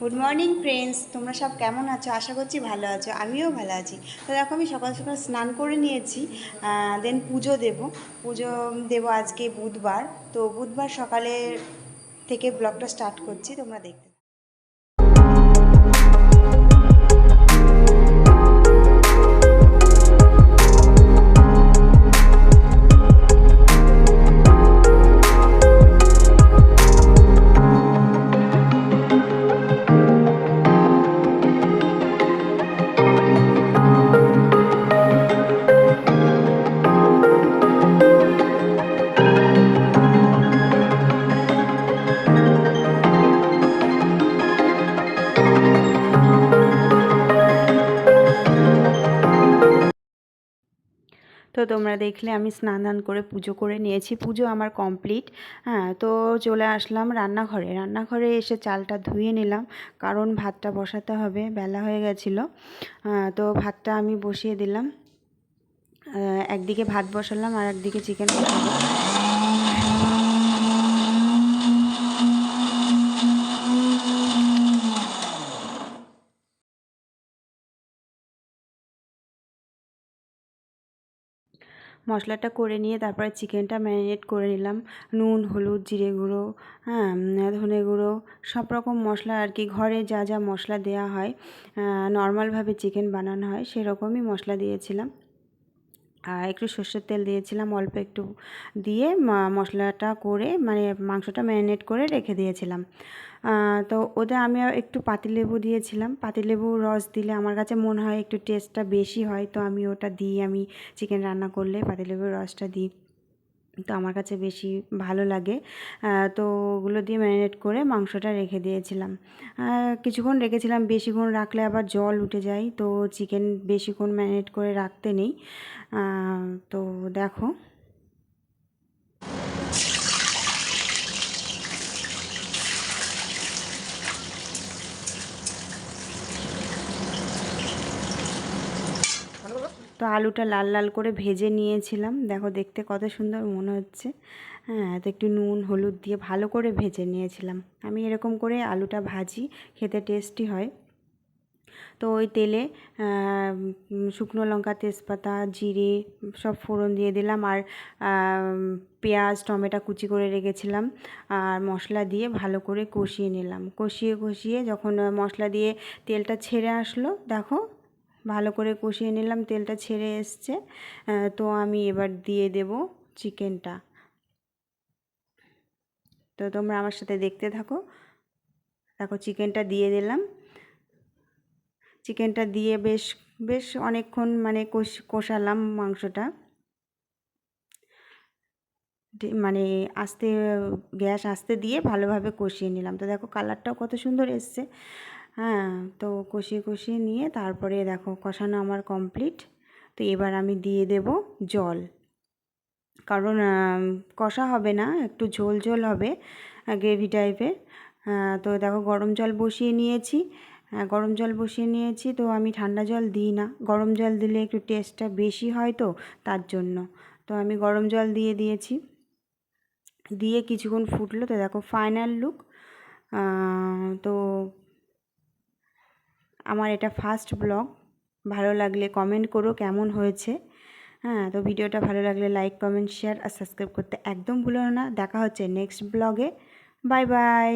Good morning friends তোমরা সব কেমন আছো? আশা করছি ভালো আছো। আমিও ভালো আছি। তো দেখো, আমি সকাল সকাল স্নান করে নিয়েছি দেন পুজো দেব। পুজো দেব আজকে বুধবার। তো বুধবার সকালে থেকে ব্লগটা স্টার্ট করছি, তোমরা দেখতে তো তোমরা দেখলে আমি স্নান দান করে পুজো করে নিয়েছি। পুজো আমার কমপ্লিট। হ্যাঁ তো চলে আসলাম রান্নাঘরে। রান্নাঘরে এসে চালটা ধুয়ে নিলাম, কারণ ভাতটা বসাতে হবে, বেলা হয়ে গেছিল। তো ভাতটা আমি বসিয়ে দিলাম। একদিকে ভাত বসালাম আর একদিকে চিকেন বসাবো। মশলাটা করে নিয়ে তারপরে চিকেনটা ম্যারিনেট করে নিলাম। নুন, হলুদ, জিরে গুঁড়ো হ্যাঁ ধনে গুঁড়ো, সব রকম মশলা আর কি। ঘরে যা যা মশলা দেয়া হয় নর্মালভাবে চিকেন বানানো হয়, সেরকমই মশলা দিয়েছিলাম। একটু সর্ষের তেল দিয়েছিলাম, অল্প একটু দিয়ে মশলাটা করে মানে মাংসটা ম্যারিনেট করে রেখে দিয়েছিলাম। তো ওতে আমি একটু পাতিলেবু দিয়েছিলাম। পাতিলেবুর রস দিলে আমার কাছে মনে হয় একটু টেস্টটা বেশি হয়, তো আমি ওটা দিই আমি চিকেন রান্না করলে পাতিলেবুর রসটা দিই। তো আমার কাছে বেশি ভালো লাগে। তো ওগুলো দিয়ে ম্যারিনেট করে মাংসটা রেখে দিয়েছিলাম। কিছুক্ষণ রেখেছিলাম, বেশিক্ষণ রাখলে আবার জল উঠে যায়। তো চিকেন বেশিক্ষণ ম্যারিনেট করে রাখতে নেই। তো দেখো। তো আলুটা লাল লাল করে ভেজে নিয়েছিলাম। দেখো দেখতে কত সুন্দর মনে হচ্ছে। হ্যাঁ তো একটু নুন, হলুদ দিয়ে ভালো করে ভেজে নিয়েছিলাম। আমি এরকম করে আলুটা ভাজি, খেতে টেস্টি হয়। তো ওই তেলে শুকনো লঙ্কা, তেজপাতা, জিরে সব ফোড়ন দিয়ে দিলাম আর পেঁয়াজ, টমেটো কুচি করে রেখেছিলাম আর মশলা দিয়ে ভালো করে কষিয়ে নিলাম। কষিয়ে কষিয়ে যখন মশলা দিয়ে তেলটা ছেড়ে আসলো, দেখো ভালো করে কষিয়ে নিলাম, তেলটা ছেড়ে এসছে। তো আমি এবার দিয়ে দেব চিকেনটা। তো তোমরা আমার সাথে দেখতে থাকো। দেখো, চিকেনটা দিয়ে দিলাম। চিকেনটা দিয়ে বেশ বেশ অনেকক্ষণ মানে কষ, কষালাম মাংসটা। মানে আস্তে, গ্যাস আস্তে দিয়ে ভালোভাবে কষিয়ে নিলাম। তো দেখো, কালারটাও কত সুন্দর এসছে। হ্যাঁ তো কষিয়ে কষিয়ে নিয়ে তারপরে দেখো কষানো আমার কমপ্লিট তো এবার আমি দিয়ে দেব জল। কারণ কষা হবে না, একটু ঝোল ঝোল হবে গ্রেভি টাইপের তো দেখো গরম জল বসিয়ে নিয়েছি। গরম জল বসিয়ে নিয়েছি, তো আমি ঠান্ডা জল দিই না। গরম জল দিলে একটু টেস্টটা বেশি হয় তো, তার জন্য। তো আমি গরম জল দিয়ে দিয়েছি। দিয়ে কিছুক্ষণ ফুটলো, তো দেখো ফাইনাল লুক তো আমার এটা ফার্স্ট ব্লগ ভালো লাগলে কমেন্ট করো কেমন হয়েছে। হ্যাঁ তো ভিডিওটা ভালো লাগলে লাইক কমেন্ট শেয়ার আর সাবস্ক্রাইব করতে একদম ভুলো না। দেখা হচ্ছে নেক্সট ব্লগে বাই বাই